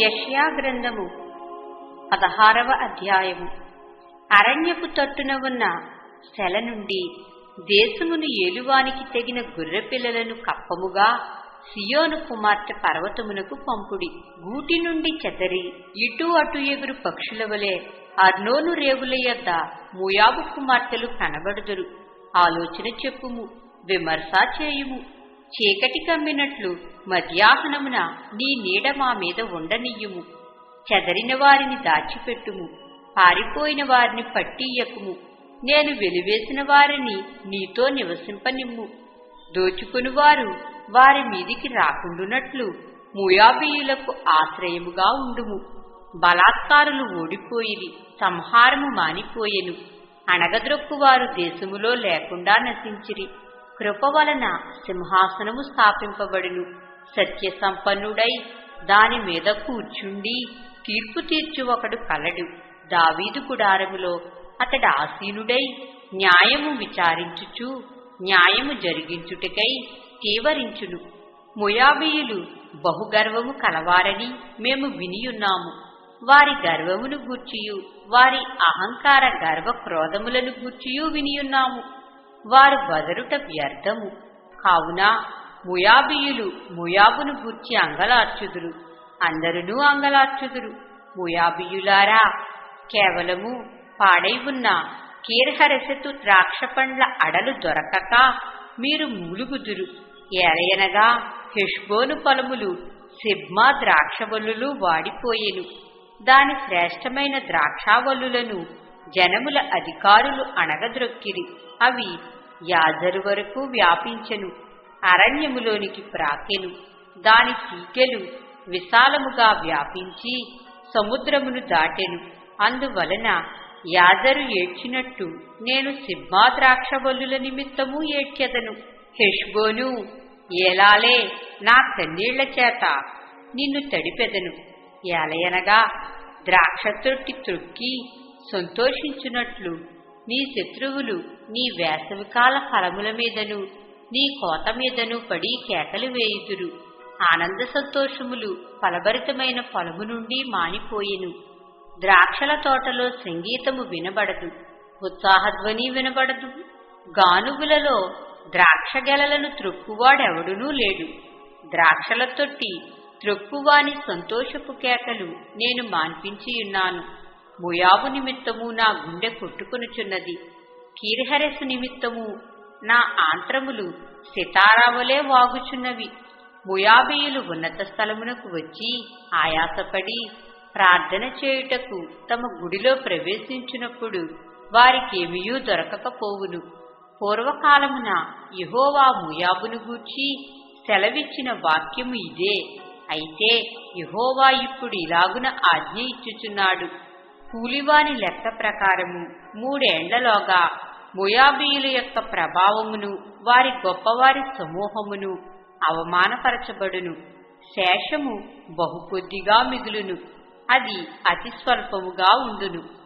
యష్యా గ్రంథము పదహారవ అధ్యాయము. అరణ్యపు తట్టున ఉన్న సెల నుండి దేశమును ఏలువానికి తెగిన గొర్రెపిల్లలను కప్పముగా సియోను కుమార్తె పర్వతమునకు పంపుడి. గూటి నుండి చెదరి ఇటు అటు ఎగురు పక్షుల వలె అర్నోను రేవుల యొద్ద మూయాబు కుమార్తెలు కనబడుదురు. ఆలోచన చెప్పుము విమర్శ చేయుము. చీకటి కమ్మినట్లు మధ్యాహ్నమున నీ నీడ మా మీద ఉండనియ్యుము చెదరిన వారిని దాచిపెట్టుము. పారిపోయిన వారిని పట్టియ్యకుము. నేను వెలివేసిన వారిని నీతో నివసింపనిమ్ము. దోచుకునివారు వారి మీదికి రాకుండునట్లు ముయాబీయులకు ఆశ్రయముగా ఉండుము. బలాత్కారులు ఓడిపోయిరి సంహారము మానిపోయెను. అణగద్రొక్కువారు దేశములో లేకుండా నశించిరి. కృప వలన సింహాసనము స్థాపింపబడును. సత్య సంపన్నుడై దాని మీద కూర్చుండి తీర్పు తీర్చు ఒకడు కలడు. దావీదు గుడారములో అతడు ఆసీనుడై న్యాయము విచారించుచు న్యాయము జరిగించుటకై తీవరించును ముయాబీయులు బహుగర్వము కలవారని మేము వినియున్నాము. వారి గర్వమును గూర్చియు వారి అహంకార గర్వ క్రోధములను గూర్చియు వినియున్నాము. వారు వదరుట వ్యర్థము. కావున ముయాబీయులు ముయాబును గూర్చి అంగలార్చుదురు. అందరునూ అంగలార్చుదురు. ముయాబియులారా కేవలము పాడై ఉన్న కీర్హరసతు ద్రాక్ష పండ్ల అడలు దొరకక మీరు మూలుగుదురు. ఏలయనగా హెష్బోను పొలములు సిబ్మా ద్రాక్షవల్లులు వాడిపోయెను. దాని శ్రేష్టమైన ద్రాక్షావల్లులను జనముల అధికారులు అణగద్రొక్కిరి అవి యాజరు వరకు వ్యాపించెను. అరణ్యములోనికి ప్రాకెను. దాని తీగెలు విశాలముగా వ్యాపించి సముద్రమును దాటెను. అందువలన యాజరు ఏడ్చినట్టు నేను సిబ్మా నిమిత్తము ఏడ్చెదను. హెష్బోను ఏలాలే నా కన్నీళ్ళ చేత నిన్ను తడిపెదను. ఏలయనగా ద్రాక్ష తొట్టి త్రొక్కి సంతోషించున్నట్లు నీ శత్రువులు నీ వేసవికాల ఫలముల మీదను నీ కోత మీదను పడి కేకలు వేయుదురు. ఆనంద సంతోషములు ఫలభరితమైన ఫలము నుండి మానిపోయెను. ద్రాక్షల తోటలో సంగీతము వినబడదు ఉత్సాహధ్వని వినబడదు. గానుగులలో ద్రాక్ష గెలలను త్రొక్కువాడెవడునూ లేడు. ద్రాక్షల తొట్టి త్రొక్కువాని సంతోషపు కేకలు నేను మాన్పించియున్నాను. ముయాబు నిమిత్తము నా గుండె కొట్టుకొనుచున్నది. కీర్హరసు నిమిత్తము నా ఆంత్రములు సితారావలే వాగుచున్నవి. ముయాబీయులు ఉన్నత స్థలమునకు వచ్చి ఆయాసపడి ప్రార్థన చేయుటకు తమ గుడిలో ప్రవేశించినప్పుడు వారికేమీయూ దొరకకపోవును. పూర్వకాలమున యహోవా ముయాబును గూర్చి సెలవిచ్చిన వాక్యము ఇదే. అయితే యహోవా ఇప్పుడు ఇలాగున ఆజ్ఞ ఇచ్చుచున్నాడు. కూలివాని లెక్క ప్రకారము మూడేండ్లలోగా ముయాబీయుల యొక్క ప్రభావమును వారి గొప్పవారి సమూహమును అవమానపరచబడును. శేషము బహుకొద్దిగా మిగులును. అది అతి స్వల్పముగా ఉండును.